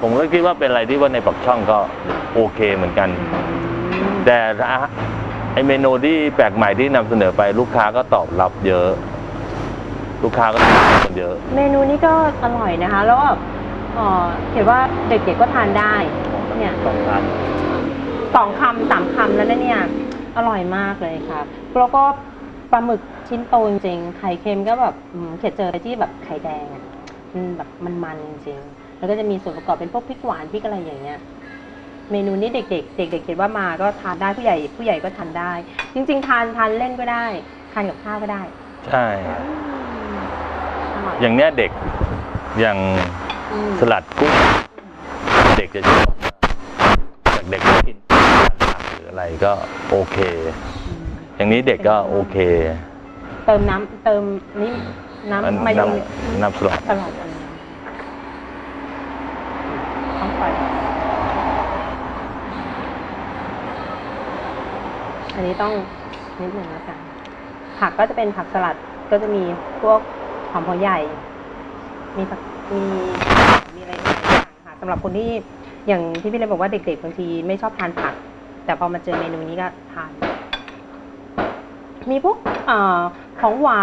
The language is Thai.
ผมก็คิดว่าเป็นอะไรที่ว่าในปักช่องก็โอเคเหมือนกัน แต่ไอเมนูที่แปลกใหม่ที่นำเสนอไปลูกค้าก็ตอบรับเยอะ ลูกค้าก็ตอบรับกันเยอะ เมนูนี้ก็อร่อยนะคะ แล้วก็เอ่อเห็นว่าเด็กๆก็ทานได้ เนี่ยสองพันสองคำสามคำแล้วนะเนี่ย อร่อยมากเลยค่ะแล้วก็ปลาหมึกชิ้นโตจริงๆไข่เค็มก็แบบอืมเขียเจออะไรที่แบบไข่แดงอะมันแบบมันๆจริงๆ แล้วก็จะมีส่วนประกอบเป็นพวกพริกหวานพริกอะไรอย่างเงี้ย เมนูนี้เด็ก ๆ เด็กๆคิดว่ามาก็ทานได้ผู้ใหญ่ ผู้ใหญ่ก็ทานได้ จริง ๆ ทานทานเล่นก็ได้ ทานกับข้าวก็ได้ใช่อร่อยอย่างเนี้ยเด็กอย่างอืมสลัดกุ้งเด็กจะชอบจากเด็กไม่กินผักหรืออะไรก็โอเคอืมอย่างนี้เด็กก็โอเค เติมน้ำเติมนี่อันน้ำมายองน้ำน้ำสลัดตลอดเลยต้องไป อันนี้ต้องนิดหนึ่งแล้วกัน ผักก็จะเป็นผักสลัดก็จะมีพวกหอมหัวใหญ่ มีผักมีมีอะไรต่างค่ะสำหรับคนที่อย่างที่พี่เลยบอกว่าเด็กๆบางทีไม่ชอบทานผัก แต่พอมาเจอเมนูนี้ก็ทาน มีพวกอของหวาน